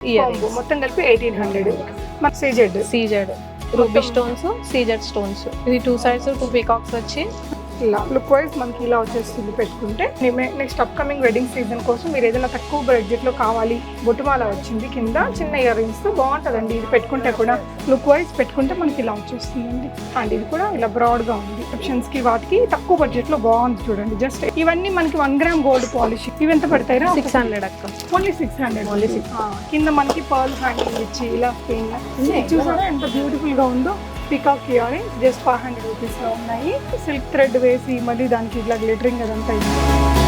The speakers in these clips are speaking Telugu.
మొత్తం కలిపి ఎయిటీన్ హండ్రెడ్ మన CZ CZ ruby stones CZ stones ఇది టూ సైడ్స్ టూ పీకాక్స్ వచ్చి ఇలా లుక్ వైజ్ మనకి ఇలా వచ్చేస్తుంది పెట్టుకుంటే. నెక్స్ట్ అప్కమింగ్ వెడ్డింగ్ సీజన్ కోసం మీరు ఏదైనా తక్కువ బడ్జెట్లో కావాలి బొట్టుమాల వచ్చింది కింద చిన్న ఇయర్ రింగ్స్తో బాగుంటుందండి. ఇది పెట్టుకుంటే కూడా లుక్ వైజ్ పెట్టుకుంటే మనకి ఇలా వచ్చేస్తుందండి. అండ్ ఇది కూడా ఇలా బ్రాడ్గా ఉంది. రిసెప్షన్స్కి వాటికి తక్కువ బడ్జెట్లో బాగుంది చూడండి. జస్ట్ ఇవన్నీ మనకి వన్ గ్రామ్ గోల్డ్ పాలిష్ ఇవి ఎంత పడతాయి సిక్స్ హండ్రెడ్ అక్క. Only six hundred six. కింద మనకి పర్ల్ హ్యాంగింగ్ ఇచ్చి ఇలా పెయిన్ చూసారా ఎంత బ్యూటిఫుల్గా ఉందో? Peacock ear just five hundred రూపీస్లో ఉన్నాయి. సిల్క్ థ్రెడ్ వేసి మళ్ళీ దానికి ఇట్లా గ్లిటరింగ్ అదంతా అయింది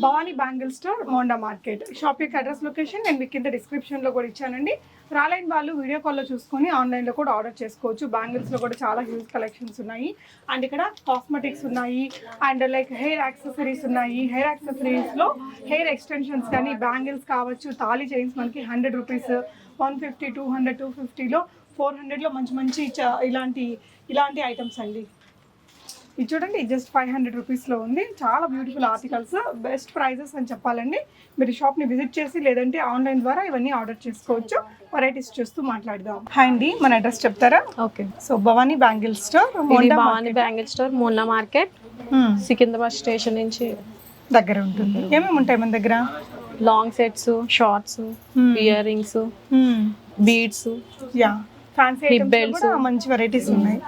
Bhavani bangle store Monda market. Shop యొక్క అడ్రస్ లొకేషన్ నేను మీకు కింద డిస్క్రిప్షన్లో కూడా ఇచ్చానండి. రాలేని వాళ్ళు వీడియో కాల్లో చూసుకొని ఆన్లైన్లో కూడా ఆర్డర్ చేసుకోవచ్చు. బ్యాంగిల్స్లో కూడా చాలా హ్యూజ్ కలెక్షన్స్ ఉన్నాయి. అండ్ ఇక్కడ కాస్మెటిక్స్ ఉన్నాయి. అండ్ లైక్ హెయిర్ యాక్సెసరీస్ ఉన్నాయి. హెయిర్ యాక్సెసరీస్లో హెయిర్ ఎక్స్టెన్షన్స్ కానీ బ్యాంగిల్స్ కావచ్చు. తాళీ చైన్స్ మనకి hundred rupees one fifty two hundred two ఫిఫ్టీలో ఫోర్ హండ్రెడ్లో మంచి మంచి చ- ఇలాంటి ఇలాంటి ఐటమ్స్ అండి. ఇది చూడండి జస్ట్ ఫైవ్ హండ్రెడ్ రూపీస్లో ఉంది. చాలా బ్యూటిఫుల్ ఆర్టికల్స్ బెస్ట్ ప్రైజెస్ అని చెప్పాలండి. మీరు షాప్ని విజిట్ చేసి లేదంటే ఆన్లైన్ ద్వారా ఇవన్నీ ఆర్డర్ చేసుకోవచ్చు. వెరైటీస్ చూస్తూ మాట్లాడదాం. హాయ్ అండి మన అడ్రస్ చెప్తారా? Okay so Bhavani bangle store Bhavani bangle store Monda market Secunderabad station నుంచి దగ్గర ఉంటుంది. ఏమేమి ఉంటాయి మన దగ్గర? Long sets shorts Hmm. Earrings beads ya fancy. కూడా మంచి వెరైటీస్ ఉన్నాయి.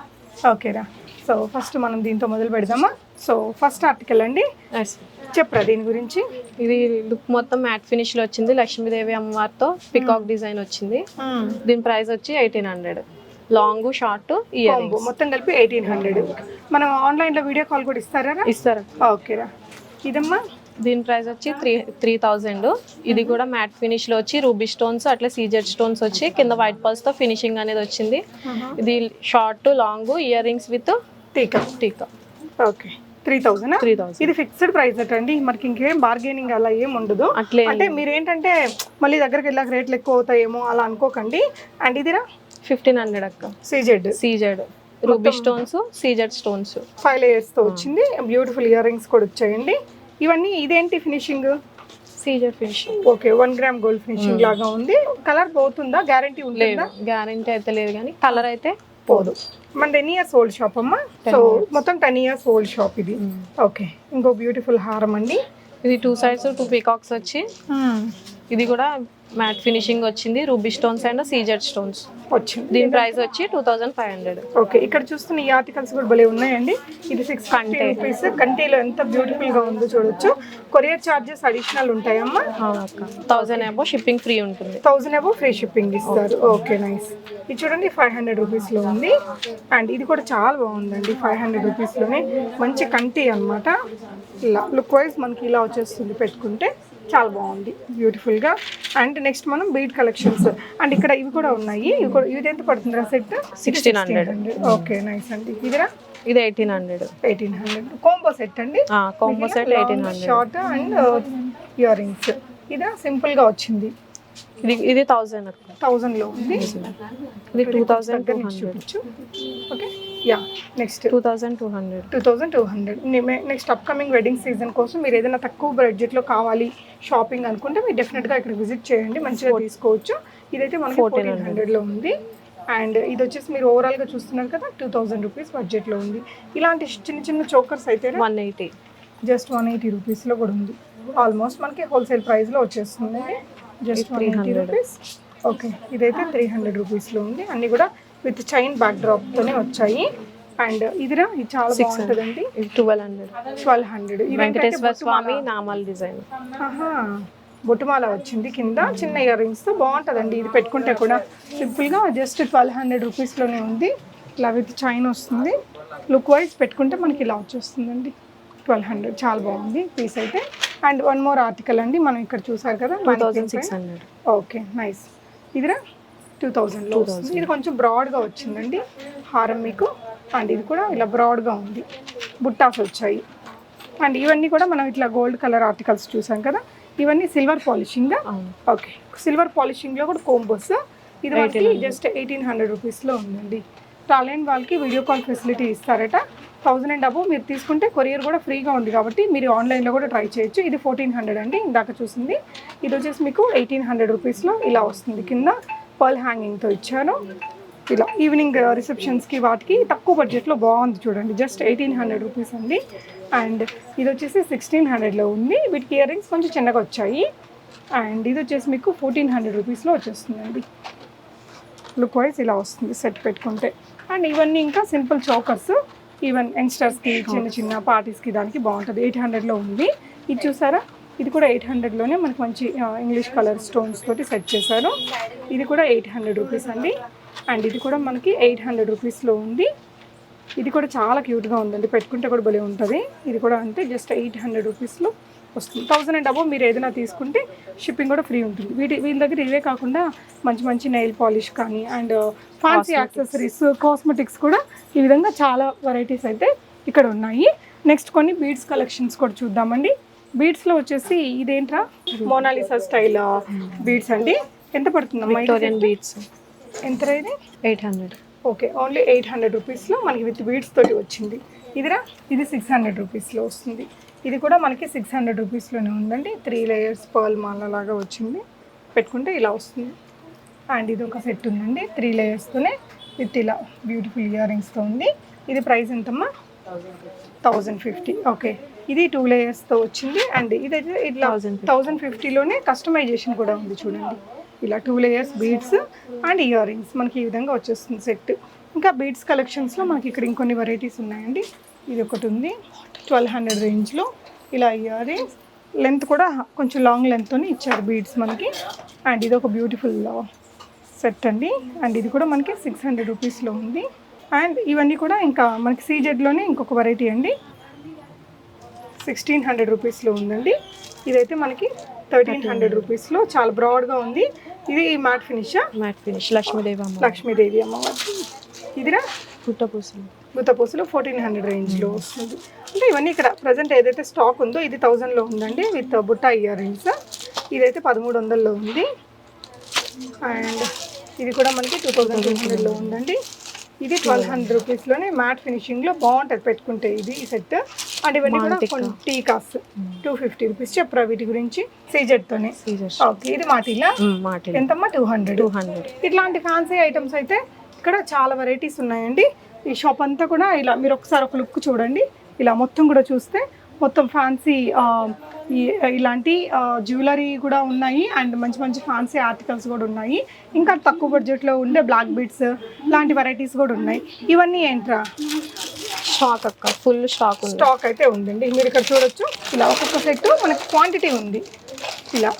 ఓకేరా సో ఫస్ట్ మనం దీంతో మొదలు పెడదామా? సో ఫస్ట్ ఆర్టికల్ అండి. చెప్పరా దీని గురించి? ఇది లుక్ మొత్తం మ్యాట్ ఫినిష్లో వచ్చింది. లక్ష్మీదేవి అమ్మవారితో పికాక్ డిజైన్ వచ్చింది. దీని ప్రైస్ వచ్చి eighteen hundred long short ear మొత్తం కలిపి ఎయిటీన్ హండ్రెడ్ మనం ఆన్లైన్లో వీడియో కాల్ కూడా ఇస్తారా ఇస్తారు? ఓకేరా ఇదమ్మా. దీని ప్రైస్ వచ్చి త్రీ త్రీ థౌజండ్. ఇది కూడా మ్యాట్ ఫినిష్లో వచ్చి రూబీ స్టోన్స్ అట్లా సీజెడ్ స్టోన్స్ వచ్చి కింద వైట్ పల్స్తో ఫినిషింగ్ అనేది వచ్చింది. ఇది short long earrings with tikka. Tikka. Okay. Three thousand? Three thousand ఇది ఫిక్స్డ్ ప్రైస్ అండి. మనకి ఇంకేం బార్గెనింగ్ అలా ఏం ఉండదు. అట్లే అంటే మీరు ఏంటంటే మళ్ళీ దగ్గరికి వెళ్ళాక రేట్లు ఎక్కువ అవుతాయేమో అలా అనుకోకండి. అండ్ ఇదిరా? ఫిఫ్టీన్ హండ్రెడ్ అక్క. CZ. CZ. Ruby stones CZ stones. Five లేయర్స్తో వచ్చింది. బ్యూటిఫుల్ ఇయర్ రింగ్స్ కూడా వచ్చాయండి. ఇవన్నీ ఇదేంటి finishing CZ finishing okay one gram gold finishing లాగా ఉంది. కలర్ పోతుందా? గ్యారంటీ ఉంటుందా? గ్యారంటీ అయితే లేదు కానీ కలర్ అయితే పోదు. మన టెన్ ఇయర్స్ ఓల్డ్ షాప్ అమ్మా. సో మొత్తం టెన్ ఇయర్స్ ఓల్డ్ షాప్ ఇది. ఓకే ఇంకో బ్యూటిఫుల్ హారం అండి. ఇది టూ సైడ్స్ టూ పీకాక్స్ వచ్చి ఇది కూడా మ్యాట్ ఫినిషింగ్ వచ్చింది ruby stones and CZ stones. వచ్చింది. దీని ప్రైస్ వచ్చి two thousand five hundred. Okay ఇక్కడ చూస్తున్న ఈ ఆర్టికల్స్ కూడా భలే ఉన్నాయండి. ఇది సిక్స్ కంటే. రూపీస్ కంటేలో ఎంత బ్యూటిఫుల్గా ఉందో చూడొచ్చు. కొరియర్ చార్జెస్ అడిషనల్ ఉంటాయమ్మా. థౌజండ్ ఏమో షిప్పింగ్ ఫ్రీ ఉంటుంది. థౌజండ్ అబో ఫ్రీ షిప్పింగ్ ఇస్తారు. ఓకే నైస్ ఇది చూడండి ఫైవ్ హండ్రెడ్ రూపీస్లో ఉంది. అండ్ ఇది కూడా చాలా బాగుందండి ఫైవ్ హండ్రెడ్ రూపీస్లోనే మంచి కంటి అన్నమాట. ఇలా లుక్ వైజ్ మనకి ఇలా వచ్చేస్తుంది పెట్టుకుంటే. చాలా బాగుంది బ్యూటిఫుల్గా అండ్ నెక్స్ట్ మనం బీడ్ కలెక్షన్స్ అండ్ ఇక్కడ ఇవి కూడా ఉన్నాయి. ఇవి కూడా ఇది ఎంత పడుతుంది సెట్? 1600. ఓకే నైస్ అండి. ఇదిరా? ఇది eighteen hundred eighteen hundred combo set అండి. Combo set eighteen hundred short and earrings ఇదా సింపుల్గా వచ్చింది. ఇది ఇది థౌజండ్ థౌజండ్లో ఉంది. ఇది టూ థౌజండ్ టూ చూపించు. Okay yeah next two thousand two hundred two thousand two hundred next upcoming wedding season కోసం మీరు ఏదైనా తక్కువ బడ్జెట్లో కావాలి షాపింగ్ అనుకుంటే మీరు డెఫినెట్గా ఇక్కడ విజిట్ చేయండి. మంచిగా తీసుకోవచ్చు. ఇదైతే మనకి ఫోర్టీన్ హండ్రెడ్లో ఉంది. అండ్ ఇది వచ్చేసి మీరు ఓవరాల్గా చూస్తున్నారు కదా టూ థౌజండ్ రూపీస్ బడ్జెట్లో ఉంది. ఇలాంటి చిన్న చిన్న చోకర్స్ అయితే one eighty just one eighty రూపీస్లో కూడా ఉంది. ఆల్మోస్ట్ మనకి హోల్సేల్ ప్రైస్లో వచ్చేస్తుంది. Just one eighty rupees okay ఇదైతే త్రీ హండ్రెడ్ రూపీస్లో ఉంది. అన్నీ కూడా విత్ చైన్ బ్యాక్ డ్రాప్తోనే వచ్చాయి. అండ్ ఇదిరా ఇది చాలా బాగుంటుందండి. ఇది twelve hundred twelve hundred Venkateswara Swamy నామాల డిజైన్. బొట్టుమాల వచ్చింది కింద. చిన్న ఇయర్ రింగ్స్తో బాగుంటుందండి. ఇది పెట్టుకుంటే కూడా సింపుల్గా జస్ట్ ట్వెల్వ్ హండ్రెడ్ రూపీస్లోనే ఉంది. ఇలా విత్ చైన్ వస్తుంది. లుక్ వైజ్ పెట్టుకుంటే మనకి ఇలా వచ్చేస్తుందండి. ట్వెల్వ్ హండ్రెడ్ చాలా బాగుంది. పీస్ అయితే అండ్ వన్ మోర్ ఆర్టికల్ అండి మనం ఇక్కడ చూసారు కదా two thousand six hundred okay nice. ఇదిరా టూ థౌజండ్లో వస్తుంది. ఇది కొంచెం బ్రాడ్గా వచ్చిందండి హారం మీకు. అండ్ ఇది కూడా ఇలా బ్రాడ్గా ఉంది. బుట్టాస్ వచ్చాయి. అండ్ ఇవన్నీ కూడా మనం ఇట్లా గోల్డ్ కలర్ ఆర్టికల్స్ చూసాం కదా ఇవన్నీ సిల్వర్ పాలిషింగ్. ఓకే సిల్వర్ పాలిషింగ్లో కూడా కోంబోస్. ఇది మనకి జస్ట్ ఎయిటీన్ హండ్రెడ్ రూపీస్లో ఉందండి. టాలెంట్ వాళ్ళకి వీడియో కాల్ ఫెసిలిటీ ఇస్తారట. థౌజండ్ అండ్ అబవ్ మీరు తీసుకుంటే కొరియర్ కూడా ఫ్రీగా ఉంది కాబట్టి మీరు ఆన్లైన్లో కూడా ట్రై చేయొచ్చు. ఇది ఫోర్టీన్ హండ్రెడ్ అండి ఇందాక చూసింది. ఇది వచ్చేసి మీకు ఎయిటీన్ హండ్రెడ్ రూపీస్లో ఇలా వస్తుంది. కింద పర్ల్ హ్యాంగింగ్తో ఇచ్చాను. ఇలా ఈవినింగ్ రిసెప్షన్స్కి వాటికి తక్కువ బడ్జెట్లో బాగుంది చూడండి. జస్ట్ ఎయిటీన్ హండ్రెడ్ రూపీస్ అండి. అండ్ ఇది వచ్చేసి సిక్స్టీన్ హండ్రెడ్లో ఉంది. వీటికి ఇయర్ రింగ్స్ కొంచెం చిన్నగా వచ్చాయి. అండ్ ఇది వచ్చేసి మీకు ఫోర్టీన్ హండ్రెడ్ రూపీస్లో వచ్చేస్తుందండి. లుక్ వైజ్ ఇలా వస్తుంది సెట్ పెట్టుకుంటే. అండ్ ఇవన్నీ ఇంకా సింపుల్ చోకర్స్. ఈవెన్ యంగ్స్టర్స్కి చిన్న చిన్న పార్టీస్కి దానికి బాగుంటుంది. ఎయిట్ హండ్రెడ్లో ఉంది. ఇది చూసారా? ఇది కూడా ఎయిట్ హండ్రెడ్లోనే మనకి మంచి ఇంగ్లీష్ కలర్ స్టోన్స్ తోటి సెట్ చేశారు. ఇది కూడా ఎయిట్ హండ్రెడ్ రూపీస్ అండి. అండ్ ఇది కూడా మనకి ఎయిట్ హండ్రెడ్ రూపీస్లో ఉంది. ఇది కూడా చాలా క్యూట్గా ఉందండి. పెట్టుకుంటే కూడా భలే ఉంటుంది. ఇది కూడా అంతే జస్ట్ ఎయిట్ హండ్రెడ్ రూపీస్లో వస్తుంది. థౌసండ్ అండ్ అబౌవ్ మీరు ఏదైనా తీసుకుంటే షిప్పింగ్ కూడా ఫ్రీ ఉంటుంది. వీటి వీళ్ళ దగ్గర ఇవే కాకుండా మంచి మంచి నెయిల్ పాలిష్ కానీ అండ్ ఫ్యాన్సీ యాక్సెసరీస్ కాస్మెటిక్స్ కూడా ఈ విధంగా చాలా వెరైటీస్ అయితే ఇక్కడ ఉన్నాయి. నెక్స్ట్ కొన్ని బీడ్స్ కలెక్షన్స్ కూడా చూద్దామండి. బీడ్స్లో వచ్చేసి ఇదేంట్రా? మోనాలిసా స్టైల్ బీడ్స్ అండి. ఎంత? విక్టోరియన్ బీట్స్ ఎంత ఇది? Eight hundred okay only eight hundred రూపీస్లో మనకి విత్ బీడ్స్ తోటి వచ్చింది. ఇదిరా? ఇది సిక్స్ హండ్రెడ్ రూపీస్లో వస్తుంది. ఇది కూడా మనకి సిక్స్ హండ్రెడ్ రూపీస్లోనే ఉందండి. త్రీ లేయర్స్ పర్ల్ మాల లాగా వచ్చింది. పెట్టుకుంటే ఇలా వస్తుంది. అండ్ ఇది ఒక సెట్ ఉందండి. త్రీ లేయర్స్తోనే విత్ ఇలా బ్యూటిఫుల్ ఇయర్ రింగ్స్తో ఉంది. ఇది ప్రైస్ ఎంతమ్మా? థౌజండ్ ఫిఫ్టీ ఓకే ఇది టూ లేయర్స్తో వచ్చింది. అండ్ ఇదైతే ఇట్లా 1050. థౌజండ్ ఫిఫ్టీలోనే కస్టమైజేషన్ కూడా ఉంది చూడండి. ఇలా two layers beads and earrings మనకి ఈ విధంగా వచ్చేస్తుంది సెట్ ఇంకా బీడ్స్ కలెక్షన్స్లో మనకి ఇక్కడ ఇంకొన్ని వెరైటీస్ ఉన్నాయండి. ఇది ఒకటి ఉంది. ట్వెల్వ్ హండ్రెడ్ రేంజ్లో ఇలా రింగ్స్ లెంత్ కూడా కొంచెం లాంగ్ లెంత్తోనే ఇచ్చారు బీడ్స్ మనకి. అండ్ ఇది ఒక బ్యూటిఫుల్ సెట్ అండి. అండ్ ఇది కూడా మనకి సిక్స్ హండ్రెడ్ రూపీస్లో ఉంది. అండ్ ఇవన్నీ కూడా ఇంకా మనకి సీజెడ్లోనే ఇంకొక వెరైటీ అండి. సిక్స్టీన్ హండ్రెడ్ రూపీస్లో ఉందండి. ఇదైతే మనకి థర్టీన్ హండ్రెడ్ రూపీస్లో చాలా బ్రాడ్గా ఉంది. ఇది మ్యాట్ ఫినిషా మ్యాట్ ఫినిష్ లక్ష్మీదేవి అమ్మ లక్ష్మీదేవి అమ్మవారి. ఇదిరా? పుట్ట పూసలు గుత్తపూసలు ఫోర్టీన్ హండ్రెడ్ రేంజ్లో వస్తుంది. అంటే ఇవన్నీ ఇక్కడ ప్రజెంట్ ఏదైతే స్టాక్ ఉందో ఇది థౌజండ్లో ఉందండి విత్ బుట్ట ఇయర్ రింగ్స్ ఇదైతే పదమూడు వందల్లో ఉంది. అండ్ ఇది కూడా మనకి టూ థౌజండ్ టూ హండ్రెడ్లో ఉందండి. ఇది ట్వెల్వ్ హండ్రెడ్ రూపీస్లోనే మ్యాట్ ఫినిషింగ్లో బాగుంటుంది పెట్టుకుంటే ఇది సెట్ అండ్ ఇవన్నీ కూడా కొన్ని టీకాస్ టూ ఫిఫ్టీ రూపీస్ చెప్పరా వీటి గురించి? సీజెడ్తోనే. ఓకే ఇది మాటిలా మాట ఎంతమ్మా? టూ హండ్రెడ్ టూ హండ్రెడ్ ఇట్లాంటి ఫ్యాన్సీ ఐటమ్స్ అయితే ఇక్కడ చాలా వెరైటీస్ ఉన్నాయండి. ఈ షాప్ అంతా కూడా ఇలా మీరు ఒకసారి ఒక లుక్ చూడండి. ఇలా మొత్తం కూడా చూస్తే మొత్తం ఫ్యాన్సీ ఇలాంటి జ్యువెలరీ కూడా ఉన్నాయి అండ్ మంచి మంచి ఫ్యాన్సీ ఆర్టికల్స్ కూడా ఉన్నాయి. ఇంకా తక్కువ బడ్జెట్లో ఉండే బ్లాక్ బీడ్స్ లాంటి వెరైటీస్ కూడా ఉన్నాయి. ఇవన్నీ ఏంట్రా? స్టాక్ అక్క ఫుల్ స్టాక్ ఉంది. స్టాక్ అయితే ఉందండి. మీరు ఇక్కడ చూడొచ్చు. ఇలా ఒక్కొక్క సెట్ మనకి క్వాంటిటీ ఉంది. ఇలా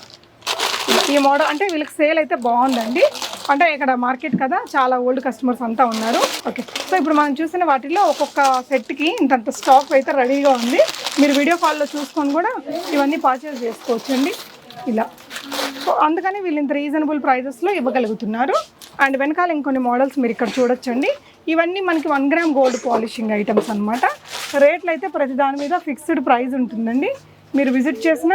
ఈ మోడల్ అంటే వీళ్ళకి సేల్ అయితే బాగుందండి. అంటే ఇక్కడ మార్కెట్ కదా చాలా ఓల్డ్ కస్టమర్స్ అంతా ఉన్నారు. ఓకే సో ఇప్పుడు మనం చూసిన వాటిలో ఒక్కొక్క సెట్కి ఇంతంత స్టాక్ అయితే రెడీగా ఉంది. మీరు వీడియో కాల్లో చూసుకొని కూడా ఇవన్నీ పర్చేస్ చేసుకోవచ్చండి. ఇలా. సో అందుకని వీళ్ళు ఇంత రీజనబుల్ ప్రైజెస్లో ఇవ్వగలుగుతున్నారు. అండ్ వెనకాల ఇంకొన్ని మోడల్స్ మీరు ఇక్కడ చూడొచ్చండి. ఇవన్నీ మనకి one gram gold polishing items అనమాట రేట్లు అయితే ప్రతి దాని మీద ఫిక్స్డ్ ప్రైస్ ఉంటుందండి. మీరు విజిట్ చేసిన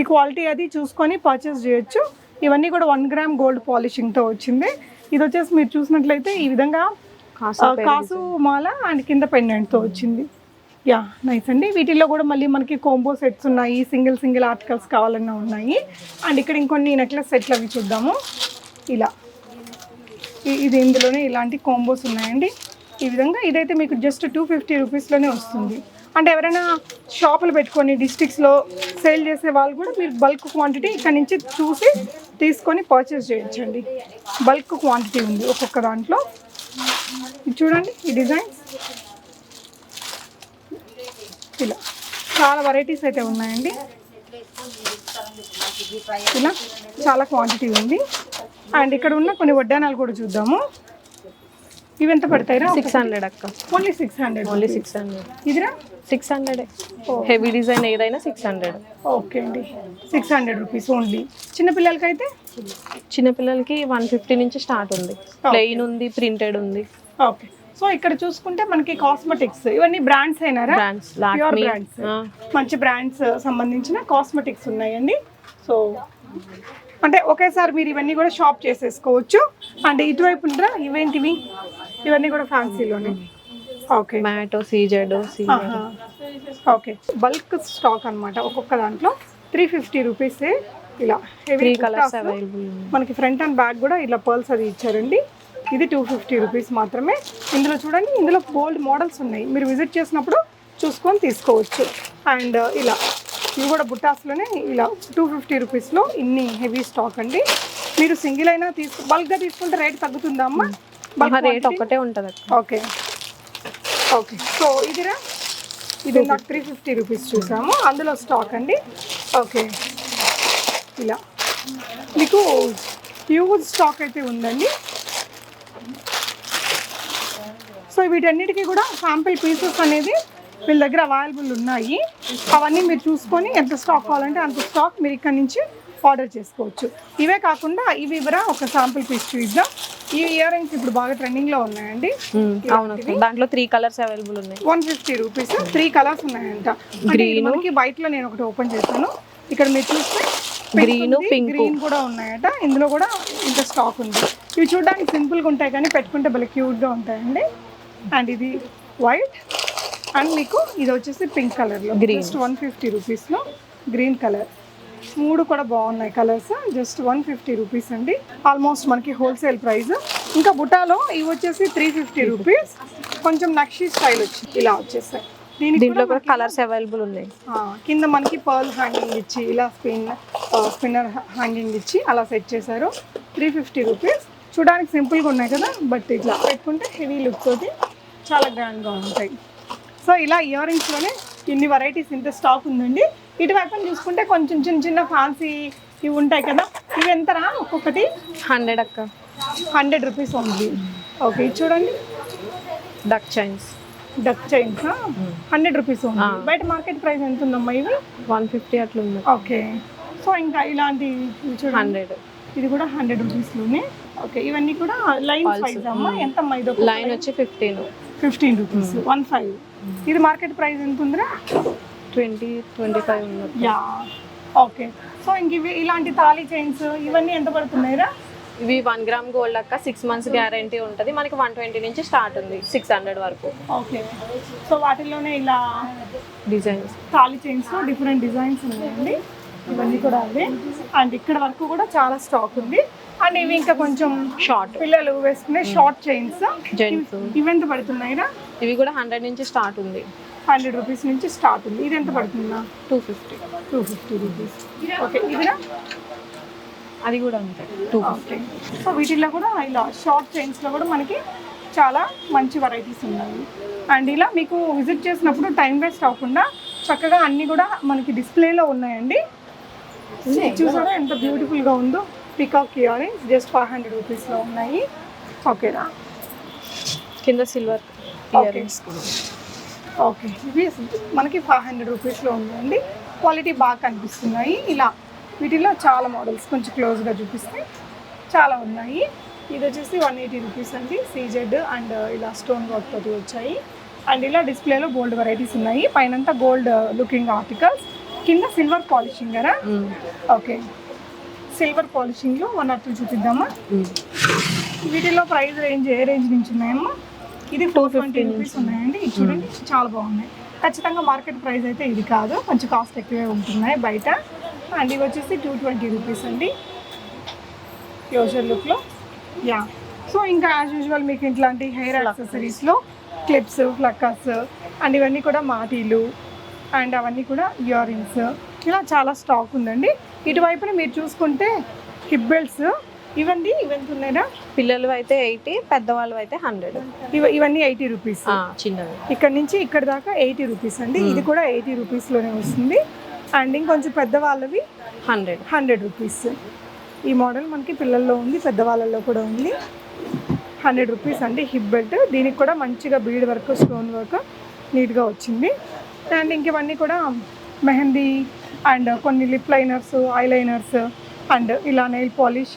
ఈ క్వాలిటీ అది చూసుకొని పర్చేస్ చేయొచ్చు. ఇవన్నీ కూడా వన్ గ్రామ్ గోల్డ్ పాలిషింగ్తో వచ్చింది. ఇది వచ్చేసి మీరు చూసినట్లయితే ఈ విధంగా కాసు మాల అండ్ కింద పెండెంట్తో వచ్చింది. యా నైస్ అండి. వీటిల్లో కూడా మళ్ళీ మనకి కోంబో సెట్స్ ఉన్నాయి సింగిల్ సింగిల్ ఆర్టికల్స్ కావాలన్నా ఉన్నాయి. అండ్ ఇక్కడ ఇంకొన్ని నెక్లెస్ సెట్లు అవి చూద్దాము. ఇలా. ఇది ఇందులోనే ఇలాంటి కాంబోస్ ఉన్నాయండి. ఈ విధంగా ఇదైతే మీకు జస్ట్ టూ ఫిఫ్టీ రూపీస్లోనే వస్తుంది. అంటే ఎవరైనా షాపులు పెట్టుకొని డిస్ట్రిక్ట్స్లో సేల్ చేసే వాళ్ళు కూడా మీరు బల్క్ క్వాంటిటీ ఇక్కడ నుంచి చూసి తీసుకొని పర్చేస్ చేయొచ్చండి బల్క్ క్వాంటిటీ ఉంది ఒక్కొక్క దాంట్లో. చూడండి ఈ డిజైన్స్ ఇలా. చాలా వెరైటీస్ అయితే ఉన్నాయండి. ఇలా చాలా క్వాంటిటీ ఉంది. అండ్ ఇక్కడ ఉన్న కొన్ని వడ్డానాలు కూడా చూద్దాము. ఇవి ఎంత పడతాయిరా? సిక్స్ హండ్రెడ్ అక్క. Only six hundred only six hundred ఇదిరా? Six hundred. హెవీ డిజైన్ ఏదైనా సిక్స్ హండ్రెడ్. ఓకే అండి. Six hundred rupees only. చిన్నపిల్లలకి అయితే చిన్నపిల్లలకి వన్ ఫిఫ్టీ నుంచి స్టార్ట్ ఉంది. ప్లెయిన్ ఉంది ప్రింటెడ్ ఉంది. ఓకే. సో ఇక్కడ చూసుకుంటే మనకి కాస్మెటిక్స్ ఇవన్నీ బ్రాండ్స్ అయినారా? బ్రాండ్స్ ప్యూర్ బ్రాండ్స్ మంచి బ్రాండ్స్ సంబంధించిన కాస్మెటిక్స్ ఉన్నాయండి. సో అంటే ఒకేసారి మీరు ఇవన్నీ కూడా షాప్ చేసేసుకోవచ్చు. అండ్ ఇటువైపు ఉండరా ఇవేంటివి? ఇవన్నీ కూడా ఫ్యాన్సీలోనే matte CZ okay bulk stock అన్నమాట. ఒక్కొక్క దాంట్లో త్రీ ఫిఫ్టీ రూపీస్ ఇలా హెవీ కలర్స్ అవైలబుల్ మనకి ఫ్రంట్ అండ్ బ్యాక్ కూడా ఇలా పర్ల్స్ అది ఇచ్చారండి. ఇది టూ ఫిఫ్టీ రూపీస్ మాత్రమే. ఇందులో చూడండి ఇందులో బోల్డ్ మోడల్స్ ఉన్నాయి. మీరు విజిట్ చేసినప్పుడు చూసుకొని తీసుకోవచ్చు. అండ్ ఇలా ఇవి కూడా బుట్టాస్లోనే ఇలా టూ ఫిఫ్టీ రూపీస్లో ఇన్ని హెవీ స్టాక్ అండి. మీరు సింగిల్ అయినా తీసుకు బల్క్గా తీసుకుంటే రేట్ తగ్గుతుందా అమ్మా? బల్క్ రేట్ ఒక్కటే ఉంటుంది ఓకే ఓకే. సో ఇదిరా? ఇది నాకు త్రీ ఫిఫ్టీ రూపీస్ చూసాము. అందులో స్టాక్ అండి. ఓకే. ఇలా. మీకు హ్యూజ్ స్టాక్ అయితే ఉందండి. సో వీటన్నిటికీ కూడా శాంపిల్ పీసెస్ అనేది వీళ్ళ దగ్గర అవైలబుల్ ఉన్నాయి. అవన్నీ మీరు చూసుకొని ఎంత స్టాక్ కావాలంటే అంత స్టాక్ మీరు ఇక్కడ నుంచి ఆర్డర్ చేసుకోవచ్చు. ఇవే కాకుండా ఇవి ఇవరా ఒక శాంపిల్ పీస్ చూద్దాం. ఈ ఇయర్ రింగ్స్ ఇప్పుడు బాగా ట్రెండింగ్లో ఉన్నాయండి. అవును. దాంట్లో త్రీ కలర్స్ అవైలబుల్ ఉన్నాయి. One fifty rupees three colours ఉన్నాయంట. గ్రీన్ మనకి వైట్లో నేను ఒకటి ఓపెన్ చేశాను. ఇక్కడ మీరు చూస్తే Green, pink. గ్రీన్ కూడా ఉన్నాయట. ఇందులో కూడా ఇంత స్టాక్ ఉంది. ఇవి చూడడానికి సింపుల్గా ఉంటాయి కానీ పెట్టుకుంటే భలే క్యూట్గా ఉంటాయండి. అండ్ ఇది వైట్ అండ్ మీకు ఇది వచ్చేసి పింక్ కలర్లో. జస్ట్ వన్ ఫిఫ్టీ రూపీస్లో. గ్రీన్ కలర్ మూడు కూడా బాగున్నాయి colours. Just one fifty rupees అండి. ఆల్మోస్ట్ మనకి హోల్సేల్ ప్రైస్. ఇంకా బుటాలో ఇవి వచ్చేసి త్రీ ఫిఫ్టీ రూపీస్. కొంచెం నక్షి స్టైల్ వచ్చి ఇలా వచ్చేసాయి దీంట్లో కూడా కలర్స్ అవైలబుల్ ఉన్నాయి. కింద మనకి పర్ల్ హ్యాంగింగ్ ఇచ్చి ఇలా స్పిన్ స్పిన్నర్ హ్యాంగింగ్ ఇచ్చి అలా సెట్ చేశారు. Three fifty rupees. చూడడానికి సింపుల్గా ఉన్నాయి కదా బట్ ఇట్లా పెట్టుకుంటే హెవీ లుక్ తోటి చాలా గ్రాండ్గా ఉంటాయి. సో ఇలా ఇయర్ రింగ్స్లోనే ఇన్ని వెరైటీస్ ఇంత స్టాక్ ఉందండి. ఇటువైపు చూసుకుంటే కొంచెం చిన్న చిన్న ఫ్యాన్సీ ఇవి ఉంటాయి కదా. ఇవి ఎంతరా? ఒక్కొక్కటి? హండ్రెడ్ అక్క. హండ్రెడ్ రూపీస్ ఉంది ఓకే ఇది చూడండి. Duck chains duck chains hundred rupees ఉంది బయట మార్కెట్ ప్రైస్ ఎంత ఉందమ్మా ఇవి? వన్ ఫిఫ్టీ అట్లా ఉంది ఓకే. సో ఇంకా ఇలాంటి హండ్రెడ్. ఇది కూడా హండ్రెడ్ రూపీస్లోనే. ఓకే ఇవన్నీ కూడా లైన్ ప్రైస్ అమ్మా? ఎంత అమ్మా ఇది లైన్ వచ్చి fifteen. Fifteen rupees. One five. ఇది మార్కెట్ ప్రైస్ ఎంత ఉందిరా ట్వంటీ ట్వంటీ ఫైవ్ ఉంది యా. ఓకే. సో ఇంక ఇవి ఇలాంటి తాళీ చైన్స్ ఇవన్నీ ఎంత పడుతున్నాయిరా ఇవి వన్ గ్రామ్ గోల్డ్ అక్క. సిక్స్ మంత్స్ గ్యారంటీ ఉంటుంది. మనకి వన్ ట్వంటీ నుంచి స్టార్ట్ ఉంది. సిక్స్ హండ్రెడ్ వరకు. ఓకే. సో వాటిల్లోనే ఇలా డిజైన్స్. తాళీ చైన్స్ డిఫరెంట్ డిజైన్స్ ఉన్నాయండి. ఇవన్నీ కూడా అవే. అండ్ ఇక్కడ వరకు కూడా చాలా స్టాక్ ఉంది. అండ్ ఇవి ఇంకా కొంచెం షార్ట్ పిల్లలు వేసుకునే షార్ట్ చైన్స్. జెంట్స్ ఇవెంత పడుతున్నాయిరా ఇవి కూడా హండ్రెడ్ నుంచి స్టార్ట్ ఉంది. హండ్రెడ్ రూపీస్ నుంచి స్టార్ట్ ఉంది. ఇది ఎంత పడుతుందా? Two fifty. Two fifty rupees. Okay ఇదిరా అది కూడా అంతే. Two okay. సో వీటిల్లో కూడా ఇలా షార్ట్ చైన్స్లో కూడా మనకి చాలా మంచి వెరైటీస్ ఉన్నాయి. అండ్ ఇలా మీకు విజిట్ చేసినప్పుడు టైం వేస్ట్ అవ్వకుండా చక్కగా అన్నీ కూడా మనకి డిస్ప్లేలో ఉన్నాయండి. చూసారా ఎంత బ్యూటిఫుల్గా ఉందో? Peacock earrings just five hundred రూపీస్లో ఉన్నాయి. ఓకేనా? కింద సిల్వర్ ఇయర్ రింగ్స్ ఓకే. ఇవి మనకి ఫైవ్ హండ్రెడ్ రూపీస్లో ఉందండి క్వాలిటీ బాగా కనిపిస్తున్నాయి. ఇలా వీటిలో చాలా మోడల్స్ కొంచెం క్లోజ్గా చూపిస్తే చాలా ఉన్నాయి. ఇది వచ్చేసి వన్ ఎయిటీ రూపీస్ అండి. సీజెడ్ అండ్ ఇలా స్టోన్ వర్క్ తోటి వచ్చాయి. అండ్ ఇలా డిస్ప్లేలో గోల్డ్ వెరైటీస్ ఉన్నాయి. పైనంతా గోల్డ్ లుకింగ్ ఆర్టికల్స్ కింద సిల్వర్ పాలిషింగ్ కదా? ఓకే. సిల్వర్ పాలిషింగ్లో వన్ ఆర్ టూ చూపిద్దామా? వీటిలో ప్రైస్ రేంజ్ ఏ రేంజ్ నుంచి ఉన్నాయమ్మా? ఇది ఫోర్ ట్వంటీ రూపీస్ ఉన్నాయండి. ఇది చూడండి చాలా బాగున్నాయి. ఖచ్చితంగా మార్కెట్ ప్రైస్ అయితే ఇది కాదు. కొంచెం కాస్ట్ ఎక్కువే ఉంటున్నాయి బయట. అండ్ ఇవి వచ్చేసి టూ ట్వంటీ రూపీస్ అండి. క్లోజర్ లుక్లో యా సో ఇంకా యాజ్ యూజువల్ మీకు ఇట్లాంటి హెయిర్ యాక్సెసరీస్లో క్లిప్స్ ఫ్లక్కర్స్ అండ్ ఇవన్నీ కూడా మాటీలు అండ్ అవన్నీ కూడా ఇయర్ రింగ్స్ ఇలా చాలా స్టాక్ ఉందండి. ఇటువైపున మీరు చూసుకుంటే హిప్ ఇవన్నీ ఇవన్నీ ఉన్నాయా పిల్లలు అయితే ఎయిటీ పెద్దవాళ్ళు అయితే హండ్రెడ్. ఇవ ఇవన్నీ ఎయిటీ రూపీస్. చిన్నవి. ఇక్కడ నుంచి ఇక్కడ దాకా ఎయిటీ రూపీస్ అండి. ఇది కూడా ఎయిటీ రూపీస్లోనే వస్తుంది. అండ్ ఇంకొంచెం పెద్దవాళ్ళవి హండ్రెడ్. Hundred rupees. ఈ మోడల్ మనకి పిల్లల్లో ఉంది పెద్దవాళ్ళల్లో కూడా ఉంది. హండ్రెడ్ రూపీస్ అండి హిప్ బెల్ట్. దీనికి కూడా మంచిగా బీడ్ వర్క్ స్టోన్ వర్క్ నీట్గా వచ్చింది. అండ్ ఇంకవన్నీ కూడా మెహందీ అండ్ కొన్ని lip liners eye liners and ఇలా నెయిల్ పాలిష్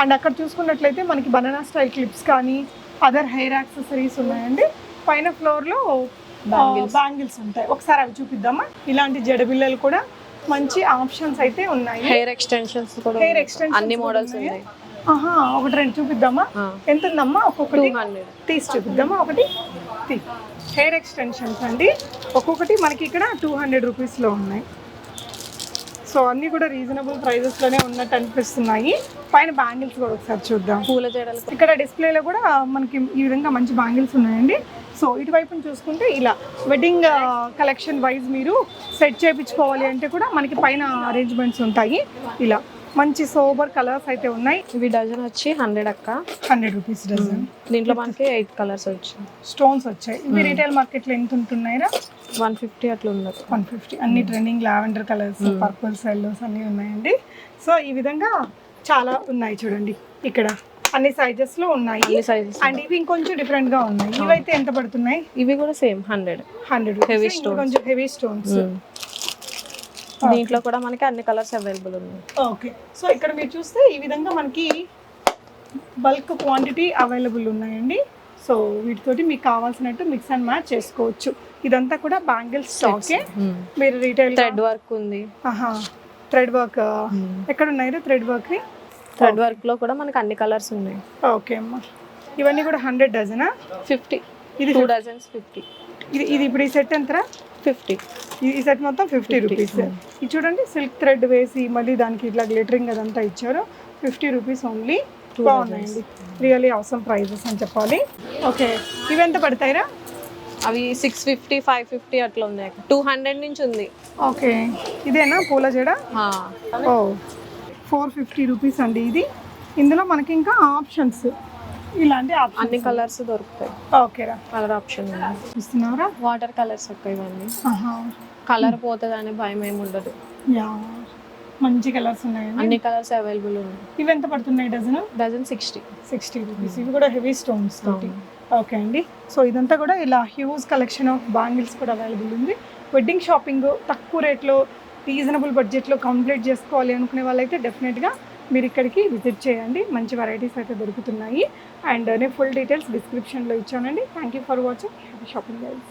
అండ్ అక్కడ చూసుకున్నట్లయితే మనకి బనానా స్టైల్ క్లిప్స్ కానీ అదర్ హెయిర్ యాక్సెసరీస్ ఉన్నాయండి. పైన ఫ్లోర్లో బ్యాంగిల్స్ ఉంటాయి. ఒకసారి అవి చూపిద్దామా? ఇలాంటి జడబిల్లలు కూడా మంచి ఆప్షన్స్ అయితే ఉన్నాయి. హెయిర్ ఎక్స్టెన్షన్స్ కూడా హెయిర్ ఉన్నాయి. ఎక్స్టెన్షన్స్ అన్ని మోడల్స్ ఉన్నాయి. ఆహా ఒకటి రెండు చూపిద్దామా. ఎంత ఉందమ్మా? ఒక్కొక్కటి తీసి చూపిద్దామా? ఒకటి హెయిర్ ఎక్స్టెన్షన్స్ అండి. ఒక్కొక్కటి మనకి ఇక్కడ టూ హండ్రెడ్ రూపీస్లో ఉన్నాయి. సో అన్నీ కూడా రీజనబుల్ ప్రైజెస్లోనే ఉన్నట్టు అనిపిస్తున్నాయి. పైన బ్యాంగిల్స్ కూడా ఒకసారి చూద్దాం. పూల జడలు. ఇక్కడ డిస్ప్లేలో కూడా మనకి ఈ విధంగా మంచి బ్యాంగిల్స్ ఉన్నాయండి. సో ఇటువైపున చూసుకుంటే ఇలా వెడ్డింగ్ కలెక్షన్ వైజ్ మీరు సెట్ చేయించుకోవాలి అంటే కూడా మనకి పైన అరేంజ్మెంట్స్ ఉంటాయి. ఇలా. మంచి సోబర్ కలర్స్ అయితే ఉన్నాయి. ఇవి డజన్ వచ్చి హండ్రెడ్ అక్క. Hundred rupees dozen. దీంట్లో మనకి ఎయిట్ కలర్స్ వచ్చాయి. స్టోన్స్ వచ్చాయి. ఇవి రీటైల్ మార్కెట్లో ఎంత ఉంటున్నాయిరా? వన్ ఫిఫ్టీ అట్లా ఉన్నది. One fifty. అన్ని trending lavender colours purples yellows అన్నీ ఉన్నాయండి. సో ఈ విధంగా చాలా ఉన్నాయి చూడండి. ఇక్కడ అన్ని సైజెస్లో ఉన్నాయి. అండ్ ఇవి ఇంకొంచెం డిఫరెంట్గా ఉన్నాయి. ఇవైతే ఎంత పడుతున్నాయి? ఇవి కూడా సేమ్ హండ్రెడ్. హండ్రెడ్ Heavy కొంచెం హెవీ స్టోన్స్ దీంట్లో కూడా మనకి అన్ని కలర్స్ అవైలబుల్ ఉన్నాయి. ఓకే సో ఇక్కడ మీరు చూస్తే ఈ విధంగా మనకి బల్క్ క్వాంటిటీ అవైలబుల్ ఉన్నాయండి. సో వీటితోటి మీకు కావాల్సినట్టు మిక్స్ అండ్ మ్యాచ్ చేసుకోవచ్చు. ఇదంతా కూడా బ్యాంగిల్స్ స్టాకే మీరు రీటైల్ థ్రెడ్ వర్క్ ఉంది. ఆహా థ్రెడ్ వర్క్ ఎక్కడ ఉన్నాయి థ్రెడ్ వర్క్ థ్రెడ్ వర్క్లో కూడా మనకి అన్ని కలర్స్ ఉన్నాయి. ఓకే అమ్మా. ఇవన్నీ కూడా హండ్రెడ్ డజనా ఫిఫ్టీ ఇది టూ డజన్స్ ఫిఫ్టీ ఇది ఇది ఇప్పుడు ఈ సెట్ ఎంతరా? ఫిఫ్టీ ఈ- సెట్ మొత్తం ఫిఫ్టీ రూపీస్. ఇది చూడండి సిల్క్ థ్రెడ్ వేసి మళ్ళీ దానికి ఇట్లా గ్లిటరింగ్ అదంతా ఇచ్చారు. ఫిఫ్టీ రూపీస్ ఓన్లీ బాగున్నాయండి. రియల్లీ అవసరం ప్రైజెస్ అని చెప్పాలి. ఓకే ఇవి ఎంత పడతాయిరా? అవి సిక్స్ ఫిఫ్టీ ఫైవ్ ఫిఫ్టీ అట్లా ఉన్నాయి టూ హండ్రెడ్ నుంచి ఉంది. ఓకే ఇదేనా పూల జడ? ఓ. ఫోర్ ఫిఫ్టీ రూపీస్ అండి ఇది. ఇందులో మనకి ఇంకా ఆప్షన్స్ ఇలాంటి అన్ని కలర్స్ దొరుకుతాయి. ఓకేరా కలర్ ఆప్షన్ ఉంది. ఇస్తున్నారా వాటర్ కలర్స్ ఒక్క ఇవన్నీ. కలర్ పోతుంది అనే భయం ఏమి ఉండదు. యా మంచి కలర్స్ ఉన్నాయండి. అన్ని కలర్స్ అవైలబుల్ ఉన్నాయి. ఇవి ఎంత పడుతున్నాయి dozen? Dozen sixty. Sixty rupees. ఇవి కూడా హెవీ స్టోన్స్ తోటి. ఓకే అండి. సో ఇదంతా కూడా ఇలా హ్యూజ్ కలెక్షన్ ఆఫ్ బ్యాంగిల్స్ కూడా అవైలబుల్ ఉంది. వెడ్డింగ్ షాపింగ్ తక్కువ రేట్లో రీజనబుల్ బడ్జెట్లో కంప్లీట్ చేసుకోవాలి అనుకునే వాళ్ళైతే డెఫినెట్గా మీరు ఇక్కడికి విజిట్ చేయండి. మంచి వెరైటీస్ అయితే దొరుకుతున్నాయి. అండ్ నేను ఫుల్ డీటెయిల్స్ డిస్క్రిప్షన్లో ఇచ్చానండి. Thank you for watching happy shopping girls